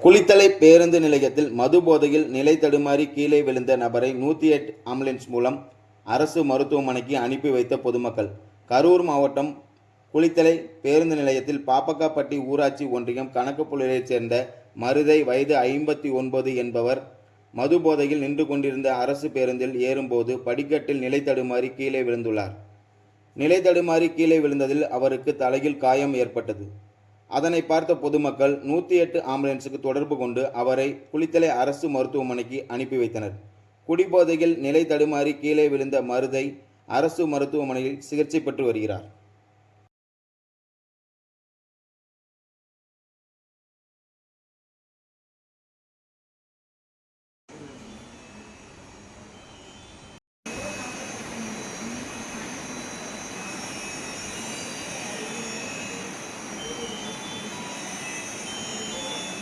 குளித்தலை பேருந்து நிலையத்தில் மது போதையில் நிலை தடுமாறி கீழே விழுந்த நபரை நூற்றி எட்டு ஆம்புலன்ஸ் மூலம் அரசு மருத்துவமனைக்கு அனுப்பி வைத்த பொதுமக்கள். கரூர் மாவட்டம் குளித்தலை பேருந்து நிலையத்தில் பாப்பக்காப்பட்டி ஊராட்சி ஒன்றியம் கணக்குப்புள்ளியைச் சேர்ந்த மருதை வயது ஐம்பத்தி ஒன்பது என்பவர் மது போதையில் நின்று கொண்டிருந்த அரசு பேருந்தில் ஏறும்போது படிக்கட்டில் நிலை தடுமாறி கீழே விழுந்துள்ளார். நிலை தடுமாறி கீழே விழுந்ததில் அவருக்கு தலையில் காயம் ஏற்பட்டது. அதனை பார்த்த பொதுமக்கள் நூற்றி எட்டு ஆம்புலன்ஸுக்கு தொடர்பு கொண்டு அவரை குளித்தலை அரசு மருத்துவமனைக்கு அனுப்பி வைத்தனர். குடிபோதையில் நிலை தடுமாறி கீழே விழுந்த மருதை அரசு மருத்துவமனையில் சிகிச்சை பெற்று வருகிறார்.